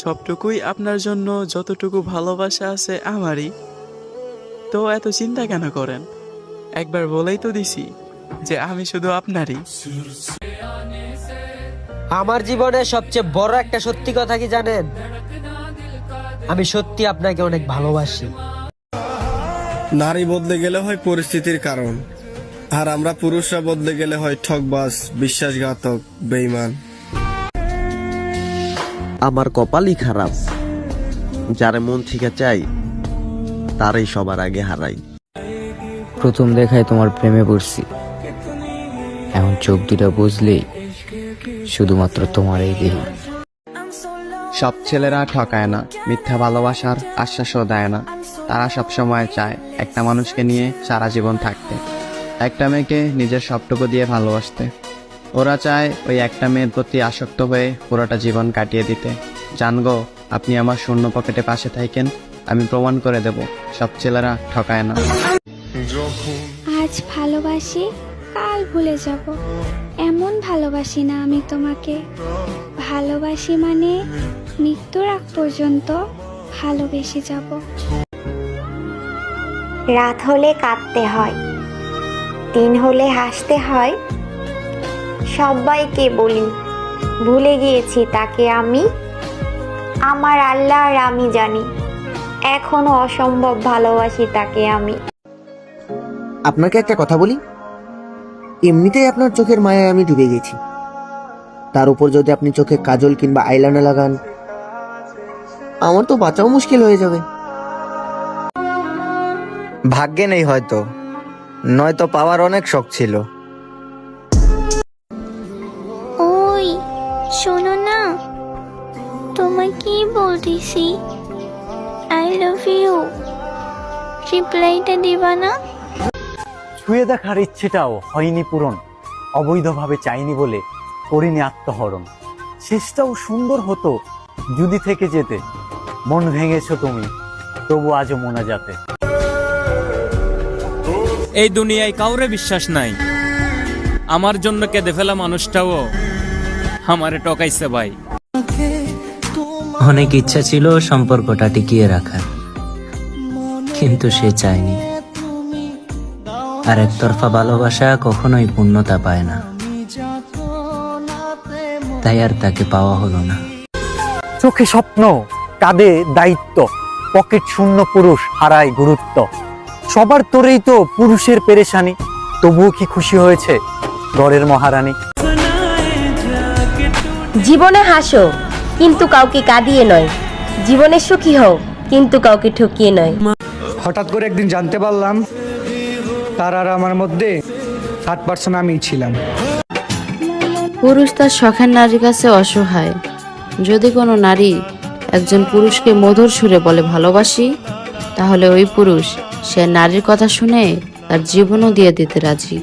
সবটুকুই আপনার জন্য যতটুকু ভালোবাসা আছে আমারই। তো এত চিন্তা কেন করেন? একবার বলেই তো দিছি যে আমি শুধু আপনারই। আমার জীবনে সবচেয়ে বড় একটা সত্যি কথা কি জানেন? আমি সত্যি আপনাকে অনেক ভালোবাসি। নারী বদলে গেলে হয় পরিস্থিতির কারণ আর আমরা পুরুষরা বদলে গেলে হয় ঠকবাজ বিশ্বাসঘাতক বেইমান আমার কপালই খারাপ। যারে মন থেকে চাই তারই সবার আগে হারাই। প্রথম দেখায় তোমার প্রেমে পড়ছি। এখন চোখ দুটা বুঝলেই শুধুমাত্র তোমারই দেহ। সব ছেলেরা ঠকায় না মিথ্যা ভালোবাসার আশ্বাসও দেয় না। তারা সব সময় চায় একটা মানুষকে নিয়ে সারা জীবন থাকতে। একটা মেয়েকে নিজের সবটুকু দিয়ে ভালোবাসতে। ওরা চায় ওই একটা মেয়ের প্রতি আসক্ত হয়ে পুরোটা জীবন কাটিয়ে দিতে। জানগো আপনি আমার শূন্য পকেটে পাশে থাকেন আমি প্রমাণ করে দেব সব ছেলেরা ঠকায় না। আজ ভালোবাসি কাল ভুলে যাব। এমন ভালোবাসি না আমি তোমাকে। ভালোবাসি মানে মৃত্যুর আগ পর্যন্ত ভালোবেসে যাব। রাত হলে কাঁদতে হয় দিন হলে হাসতে হয় সবাইকে বলি ভুলে গিয়েছি তাকে আমি। আমার আল্লাহ আর আমি জানি এখনও অসম্ভব ভালোবাসি তাকে আমি। আপনাকে একটা কথা বলি এমনিতেই আপনার চোখের মায়ায় আমি ডুবে গেছি। তার উপর যদি আপনি চোখে কাজল কিংবা আইলাইনার লাগান আমার তো বাঁচাও মুশকিল হয়ে যাবে। ভাগ্যে নেই হয়তো নয়তো পাওয়ার অনেক শখ ছিল। না তোমায় কি বলতেছি? আই লাভ ইউ রিপ্লাইটা দিবা না? ছুঁয়ে দেখার ইচ্ছেটাও হয়নি পূরণ অবৈধভাবে চাইনি বলে করিনি আত্মহরণ। শেষটাও সুন্দর হতো যদি থেকে যেতে। মন ভেঙেছো তুমি তবু আজও মোনা যাতে। এই দুনিয়ায় কাউরে বিশ্বাস নাই। আমার জন্য কেঁদে ফেলা মানুষটাও আমারে টকাইছে ভাই। অনেক ইচ্ছা ছিল সম্পর্কটা টিকিয়ে রাখার কিন্তু সে চায়নি। আর একতরফা ভালোবাসা কখনোই পূর্ণতা পায় না। তাই আর তাকে পাওয়া হলো না। চোখে স্বপ্ন কাঁধে দায়িত্ব পকেট শূন্য পুরুষ হারায় গুরুত্ব। সবার তোরেই তো পুরুষের পেরেশানি তবুও কি খুশি হয়েছে ঘরের মহারানী? জীবনে হাসো কিন্তু কাউকে কাঁদিয়ে নয়। জীবনে সুখী হও কিন্তু কাউকে ঠকিয়ে নয়। হঠাৎ করে একদিন জানতে পারলাম তার আর আমার মধ্যে ষাট পার্সেন্ট আমি ছিলাম। পুরুষ তার শখের নারীর কাছে অসহায়। যদি কোনো নারী একজন পুরুষকে মধুর সুরে বলে ভালোবাসি তাহলে ওই পুরুষ সে নারীর কথা শুনে তার জীবনও দিয়ে দিতে রাজি।